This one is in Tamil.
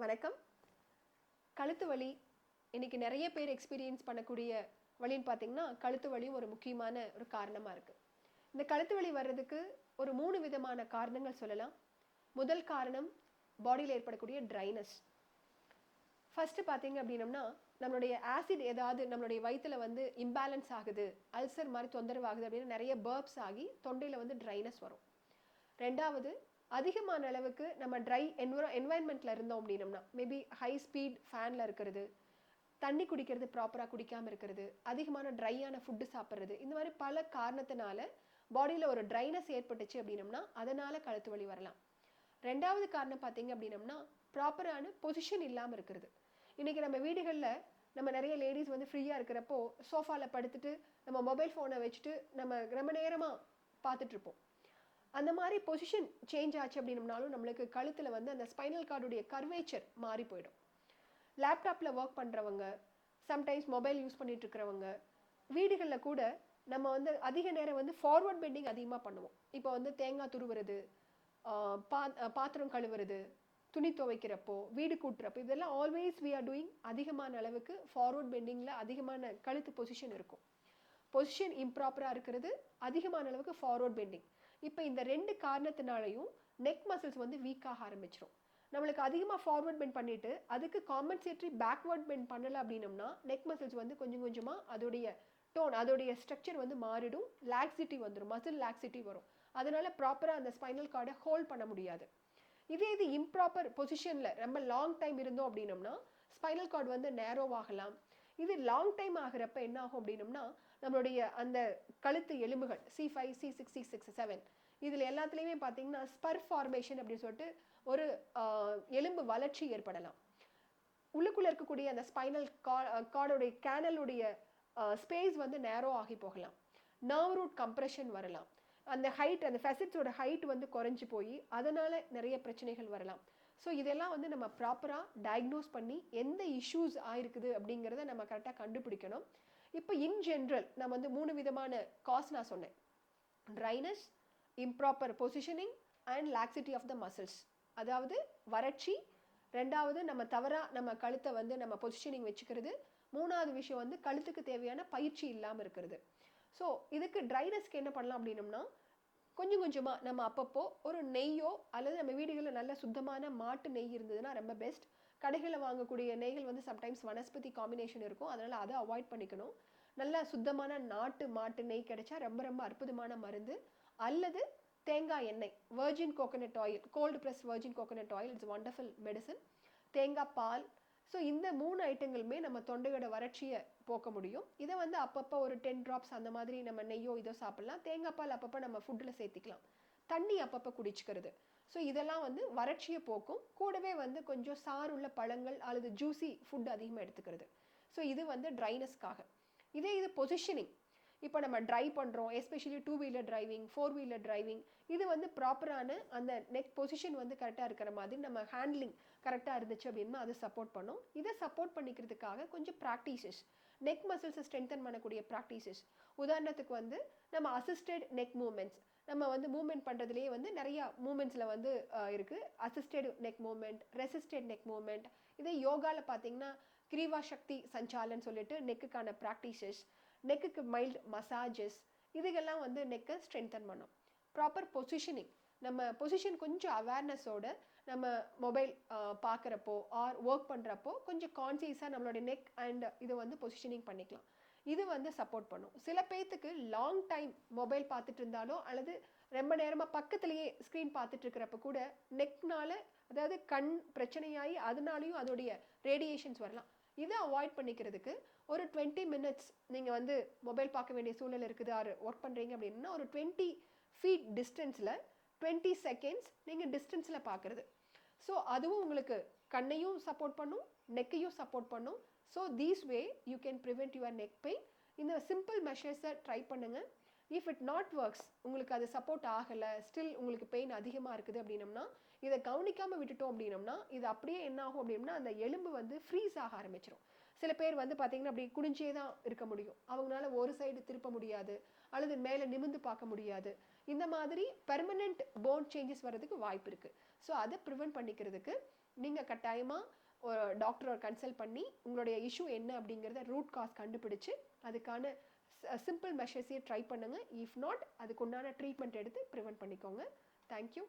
வணக்கம். கழுத்து வலி இன்னைக்கு நிறைய பேர் எக்ஸ்பீரியன்ஸ் பண்ணக்கூடிய வழின்னு பார்த்தீங்கன்னா கழுத்து வலி ஒரு முக்கியமான ஒரு காரணமாக இருக்குது இந்த கழுத்து வலி வர்றதுக்கு ஒரு மூணு விதமான காரணங்கள் சொல்லலாம். முதல் காரணம் பாடியில் ஏற்படக்கூடிய ட்ரைனஸ் ஃபஸ்ட்டு பார்த்தீங்க அப்படின்னம்னா நம்மளுடைய ஆசிட் ஏதாவது நம்மளுடைய வயிற்றில் வந்து இம்பேலன்ஸ் ஆகுது அல்சர் மாதிரி தொந்தரவு ஆகுது அப்படின்னு நிறைய பேர்ப்ஸ் ஆகி தொண்டையில் வந்து ட்ரைனஸ் வரும். ரெண்டாவது அதிகமான அளவுக்கு நம்ம ட்ரை என்வரோ என்வாயன்மெண்ட்டில் இருந்தோம் அப்படின்னம்னா மேபி ஹை ஸ்பீட் ஃபேனில் இருக்கிறது தண்ணி குடிக்கிறது ப்ராப்பராக குடிக்காமல் இருக்கிறது அதிகமான ட்ரையான ஃபுட்டு சாப்பிட்றது இந்த மாதிரி பல காரணத்தினால பாடியில் ஒரு ட்ரைனஸ் ஏற்பட்டுச்சு அப்படின்னம்னா அதனால் கழுத்து வலி வரலாம். ரெண்டாவது காரணம் பார்த்தீங்க அப்படின்னம்னா ப்ராப்பரான பொசிஷன் இல்லாமல் இருக்கிறது. இன்றைக்கி நம்ம வீடுகளில் நம்ம நிறைய லேடிஸ் வந்து ஃப்ரீயாக இருக்கிறப்போ சோஃபாவில் படுத்துட்டு நம்ம மொபைல் ஃபோனை வச்சுட்டு நம்ம ரொம்ப நேரமாக பார்த்துட்ருப்போம் அந்த மாதிரி பொசிஷன் சேஞ்ச் ஆச்சு அப்படின்னம்னாலும் நம்மளுக்கு கழுத்தில் வந்து அந்த ஸ்பைனல் கார்டுடைய கர்வேச்சர் மாறி போயிடும். லேப்டாப்பில் ஒர்க் பண்ணுறவங்க சம்டைம்ஸ் மொபைல் யூஸ் பண்ணிட்டு இருக்கிறவங்க வீடுகளில் கூட நம்ம வந்து அதிக நேரம் வந்து ஃபார்வர்ட் பெண்டிங் அதிகமாக பண்ணுவோம். இப்போ வந்து தேங்காய் துருவுறது பா பாத்திரம் கழுவுறது துணி துவைக்கிறப்போ வீடு கூட்டுறப்போ இதெல்லாம் ஆல்வேஸ் வி ஆர் டூயிங் அதிகமான அளவுக்கு ஃபார்வர்ட் பெண்டிங்கில் அதிகமான கழுத்து பொசிஷன் இருக்கும். பொசிஷன் இம்ப்ராப்பராக இருக்கிறது அதிகமான அளவுக்கு ஃபார்வர்ட் பெண்டிங் இப்போ இந்த ரெண்டு காரணத்தினாலையும் நெக் மசில்ஸ் வந்து வீக்காக ஆரம்பிச்சிடும் நம்மளுக்கு அதிகமாக ஃபார்வர்ட் பெண்ட் பண்ணிட்டு அதுக்கு காம்பன்சேட்ரி பேக்வர்ட் பெண்ட் பண்ணலை அப்படின்னம்னா நெக் மசில்ஸ் வந்து கொஞ்சம் கொஞ்சமாக அதோடைய டோன் அதோடைய ஸ்ட்ரக்சர் வந்து மாறிடும் லாக்ஸிட்டி வந்துடும் மசில் லாக்ஸிட்டி வரும். அதனால ப்ராப்பராக அந்த ஸ்பைனல் கார்டை ஹோல்ட் பண்ண முடியாது. இதே இது இம்ப்ராப்பர் பொசிஷனில் ரொம்ப லாங் டைம் இருந்தோம் அப்படின்னம்னா ஸ்பைனல் கார்டு வந்து நேரோவாகலாம் இது லாங் டைம் ஆகிறப்ப என்ன ஆகும் அப்படின்னம்னா நம்மளுடைய அந்த கழுத்து எலும்புகள் C five C six C six seven இதில் எல்லாத்துலேயுமே பார்த்தீங்கன்னா ஸ்பர் ஃபார்மேஷன் அப்படின்னு சொல்லிட்டு ஒரு எலும்பு வளர்ச்சி ஏற்படலாம். உள்ளுக்குள்ளே இருக்கக்கூடிய அந்த ஸ்பைனல் கா கார்டுடைய கேனலுடைய ஸ்பேஸ் வந்து நேரோ ஆகி போகலாம். நர்வ் ரூட் கம்ப்ரெஷன் வரலாம். அந்த ஹைட் அந்த ஃபெசிட்ஸோட ஹைட் வந்து குறைஞ்சி போய் அதனால் நிறைய பிரச்சனைகள் வரலாம். ஸோ இதெல்லாம் வந்து நம்ம ப்ராப்பராக டயக்னோஸ் பண்ணி எந்த இஷ்யூஸ் ஆயிருக்குது அப்படிங்கிறத நம்ம கரெக்டாக கண்டுபிடிக்கணும். இப்போ இன் ஜென்ரல் நான் வந்து மூணு விதமான காஸ் நான் சொன்னேன். Dryness improper positioning and laxity of the muscles அதாவது வறட்சி. ரெண்டாவது நம்ம தவறாக நம்ம கழுத்தை வந்து நம்ம பொசிஷனிங் வச்சுக்கிறது. மூணாவது விஷயம் வந்து கழுத்துக்கு தேவையான பயிற்சி இல்லாமல் இருக்கிறது. ஸோ இதுக்கு ட்ரைனஸ்க்கு என்ன பண்ணலாம் அப்படின்னம்னா கொஞ்சம் கொஞ்சமாக நம்ம அப்பப்போ ஒரு நெய்யோ அல்லது நம்ம வீடுகளில் நல்ல சுத்தமான மாட்டு நெய் இருந்ததுன்னா ரொம்ப பெஸ்ட் கடைகளில் வாங்கக்கூடிய நெய்கள் வந்து சம்டைம்ஸ் வனஸ்பதி காம்பினேஷன் இருக்கும். அதனால் அதை அவாய்ட் பண்ணிக்கணும். நல்ல சுத்தமான நாட்டு மாட்டு நெய் கிடைச்சா ரொம்ப ரொம்ப அற்புதமான மருந்து. அல்லது தேங்காய் எண்ணெய் virgin coconut oil cold press virgin coconut oil it's wonderful medicine தேங்காய் பால் ஸோ இந்த மூணு ஐட்டங்களுமே நம்ம தொண்டையோட வறட்சியை போக்க முடியும். இதை வந்து அப்பப்போ ஒரு டென் ட்ராப்ஸ் அந்த மாதிரி நம்ம நெய்யோ இதோ சாப்பிட்லாம். தேங்காய் பால் அப்பப்போ நம்ம ஃபுட்டில் சேர்த்திக்கலாம். தண்ணி அப்பப்போ குடிச்சுக்கிறது. ஸோ இதெல்லாம் வந்து வறட்சியை போக்கும். கூடவே வந்து கொஞ்சம் சாறுள்ள பழங்கள் அல்லது ஜூசி ஃபுட் அதிகமாக எடுத்துக்கிறது. ஸோ இது வந்து ட்ரைனஸ்க்காக இதே இது பொசிஷனிங் இப்போ நம்ம ட்ரைவ் பண்ணுறோம் especially two wheeler driving four wheeler driving இது வந்து ப்ராப்பரான அந்த நெக் பொசிஷன் வந்து கரெக்டாக இருக்கிற மாதிரி நம்ம ஹேண்ட்லிங் கரெக்டாக இருந்துச்சு அப்படின்னா அது சப்போர்ட் பண்ணும். இதை சப்போர்ட் பண்ணிக்கிறதுக்காக கொஞ்சம் ப்ராக்டிசஸ் நெக் மசில்ஸை ஸ்ட்ரென்தன் பண்ணக்கூடிய ப்ராக்டிசஸ் உதாரணத்துக்கு வந்து நம்ம அசிஸ்டட் நெக் மூமெண்ட்ஸ் நம்ம வந்து மூமெண்ட் பண்ணுறதுலேயே வந்து நிறையா மூமெண்ட்ஸில் வந்து இருக்குது assisted neck movement resisted neck movement இதே யோகாவில் பார்த்தீங்கன்னா கிரீவா சக்தி சஞ்சாலன் சொல்லிட்டு நெக்குக்கான ப்ராக்டிசஸ் நெக்குக்கு மைல்டு மசாஜஸ் இதுகெல்லாம் வந்து நெக்கை ஸ்ட்ரென்தன் பண்ணும். ப்ராப்பர் பொசிஷனிங் நம்ம பொசிஷன் கொஞ்சம் அவேர்னஸோட நம்ம மொபைல் பார்க்குறப்போ ஆர் ஒர்க் பண்ணுறப்போ கொஞ்சம் கான்சியஸாக நம்மளோட நெக் அண்ட் இதை வந்து பொசிஷனிங் பண்ணிக்கலாம். இது வந்து சப்போர்ட் பண்ணும். சில பேர்த்துக்கு லாங் டைம் மொபைல் பார்த்துட்டு இருந்தாலோ அல்லது ரொம்ப நேரமாக பக்கத்துலேயே ஸ்க்ரீன் பார்த்துட்டு இருக்கிறப்ப கூட நெக்னால அதாவது கண் பிரச்சனையாகி அதனாலையும் அதோடைய ரேடியேஷன்ஸ் வரலாம். இதை அவாய்ட் பண்ணிக்கிறதுக்கு ஒரு டுவெண்ட்டி மினிட்ஸ் நீங்கள் வந்து மொபைல் பார்க்க வேண்டிய சூழல் இருக்குது ஆர் ஒர்க் பண்ணுறீங்க அப்படின்னா ஒரு டுவெண்ட்டி ஃபீட் டிஸ்டன்ஸில் டுவெண்ட்டி செகண்ட்ஸ் நீங்கள் டிஸ்டன்ஸில் பார்க்குறது. ஸோ அதுவும் உங்களுக்கு கண்ணையும் சப்போர்ட் பண்ணும் நெக்கையும் சப்போர்ட் பண்ணும். So these way you can prevent your neck pain இந்த சிம்பிள் மெஷர்ஸை ட்ரை பண்ணுங்கள் இஃப் இட் நாட் ஒர்க்ஸ் உங்களுக்கு அது சப்போர்ட் ஆகலை ஸ்டில் உங்களுக்கு பெயின் அதிகமாக இருக்குது அப்படின்னம்னா இதை கவனிக்காமல் விட்டுட்டோம் அப்படின்னம்னா இது அப்படியே என்ன ஆகும் அப்படின்னா அந்த எலும்பு வந்து ஃப்ரீஸ் ஆக ஆரம்பிச்சிடும் சில பேர் வந்து பார்த்தீங்கன்னா அப்படி குடிஞ்சே தான் இருக்க முடியும். அவங்களால ஒரு சைடு திருப்ப முடியாது அல்லது மேலே நிமிந்து பார்க்க முடியாது. இந்த மாதிரி பெர்மனெண்ட் போன் சேஞ்சஸ் வர்றதுக்கு வாய்ப்பு இருக்குது ஸோ அதை ப்ரிவென்ட் பண்ணிக்கிறதுக்கு நீங்கள் கட்டாயமாக ஒரு டாக்டரை கன்சல்ட் பண்ணி உங்களுடைய இஷ்யூ என்ன அப்படிங்கிறத ரூட் காஸ் கண்டுபிடிச்சு அதுக்கான சிம்பிள் மெஷர்ஸையே ட்ரை பண்ணுங்கள் இஃப் நாட் அதுக்கு உண்டான ட்ரீட்மெண்ட் எடுத்து ப்ரிவெண்ட் பண்ணிக்கோங்க. தேங்க்யூ